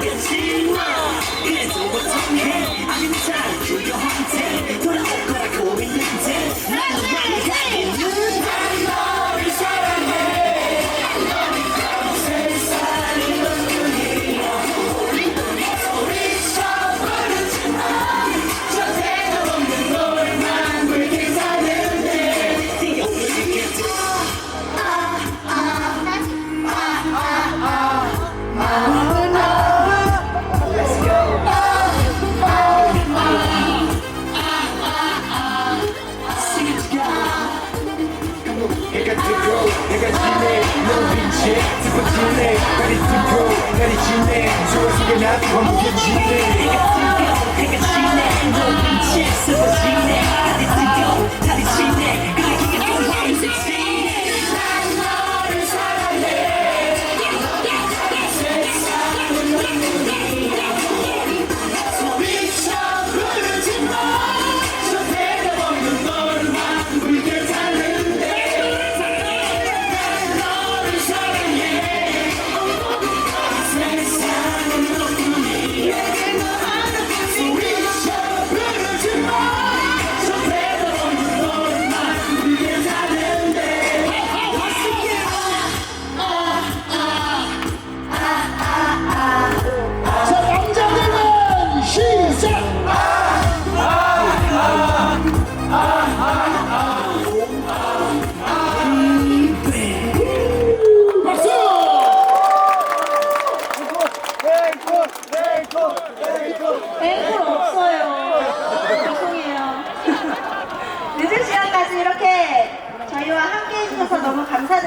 I here. 지내. 다리 뚫고 다리 지네 좋아지게 나도 함께 지내. 그게 지내. 너 미칠 수가 너무 감사드립니다.